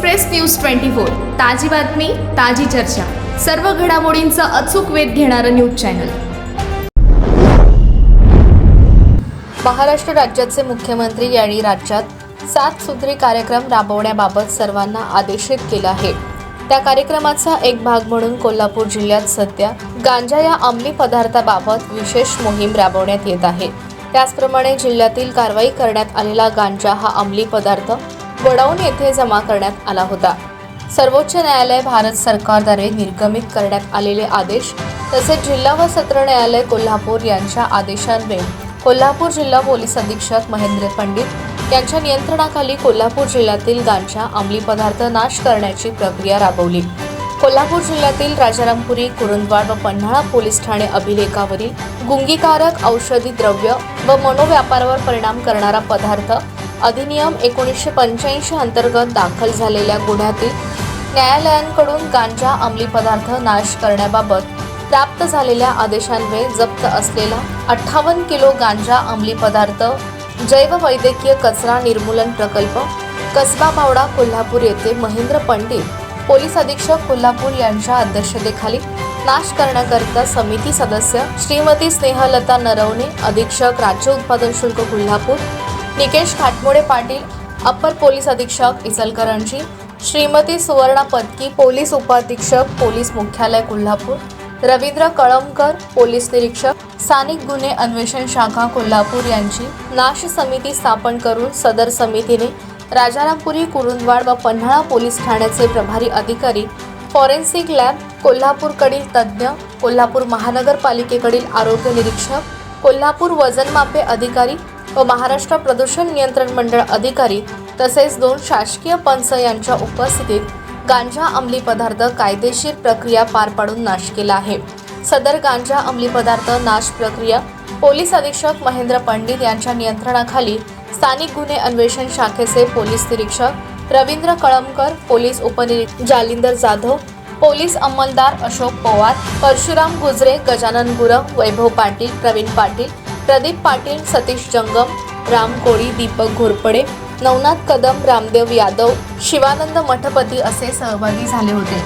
Express news twenty four. ताजी बातमी ताजी चर्चा. सर्व घडामोडींचा अचूक वेध घेणारं न्यूज चॅनल. महाराष्ट्र राज्याचे मुख्यमंत्री यांनी राज्यात सात सूत्री कार्यक्रम राबवण्याबाबत सर्वांना आदेशित केलं आहे. त्या कार्यक्रमाचा एक भाग म्हणून कोल्हापूर जिल्ह्यात सध्या गांजा या अंमली पदार्थाबाबत विशेष मोहीम राबवण्यात येत आहे. त्याचप्रमाणे जिल्ह्यातील कारवाई करण्यात आलेला गांजा हा अंमली पदार्थ वडवून येथे जमा करण्यात आला होता. सर्वोच्च न्यायालय भारत सरकारद्वारे निर्गमित करण्यात आलेले आदेश तसेच जिल्हा व सत्र न्यायालय कोल्हापूर यांच्या आदेशान्वये कोल्हापूर जिल्हा पोलीस अधीक्षक महेंद्र पंडित यांच्या नियंत्रणाखाली कोल्हापूर जिल्ह्यातील गांजा अंमली पदार्थ नाश करण्याची प्रक्रिया राबवली. कोल्हापूर जिल्ह्यातील राजारामपुरी कुरुंदवाड व पन्हाळा पोलीस ठाणे अभिलेखावरील गुंगीकारक औषधी द्रव्य व मनोव्यापारावर परिणाम करणारा पदार्थ अधिनियम एकोणीसशे पंच्याऐंशी अंतर्गत दाखल झालेल्या गुन्ह्यातील न्यायालयांकडून गांजा अंमली पदार्थ नाश करण्याबाबत प्राप्त झालेल्या आदेशान्वये जप्त असलेला अठ्ठावन्न किलो गांजा अंमली पदार्थ जैववैद्यकीय कचरा निर्मूलन प्रकल्प कसबा बावडा कोल्हापूर येथे महेंद्र पंडित पोलीस अधीक्षक कोल्हापूर यांच्या अध्यक्षतेखाली नाश करण्याकरिता समिती सदस्य श्रीमती स्नेहलता नरवणे अधीक्षक राज्य उत्पादन शुल्क कोल्हापूर निकेश खाटमोडे पाटील अप्पर पोलीस अधीक्षक इचलकरंजी श्रीमती सुवर्णा पत्की पोलीस उपाधीक्षक पोलीस मुख्यालय कोल्हापूर रवींद्र कळमकर पोलीस निरीक्षक स्थानिक गुन्हे अन्वेषण शाखा कोल्हापूर यांची नाश समिती स्थापन करून सदर समितीने राजारामपुरी कुरुंदवाड व पन्हाळा पोलीस ठाण्याचे प्रभारी अधिकारी फॉरेन्सिक लॅब कोल्हापूरकडील तज्ज्ञ कोल्हापूर महानगरपालिकेकडील आरोग्य निरीक्षक कोल्हापूर वजनमापे अधिकारी व महाराष्ट्र प्रदूषण नियंत्रण मंडळ अधिकारी तसेच दोन शासकीय पंच यांच्या उपस्थितीत गांजा अंमली पदार्थ कायदेशीर प्रक्रिया पार पाडून नाश केला आहे. सदर गांजा अंमली पदार्थ नाश प्रक्रिया पोलीस अधीक्षक महेंद्र पंडित यांच्या नियंत्रणाखाली स्थानिक गुन्हे अन्वेषण शाखेचे पोलीस निरीक्षक रवींद्र कळमकर पोलीस उपनिरीक्षक जालिंदर जाधव पोलीस अंमलदार अशोक पवार परशुराम गुजरे गजानन गुरव वैभव पाटील प्रवीण पाटील प्रदीप पाटील सतीश जंगम राम कोळी दीपक घोरपडे नवनाथ कदम रामदेव यादव शिवानंद मठपती असे सहभागी झाले होते.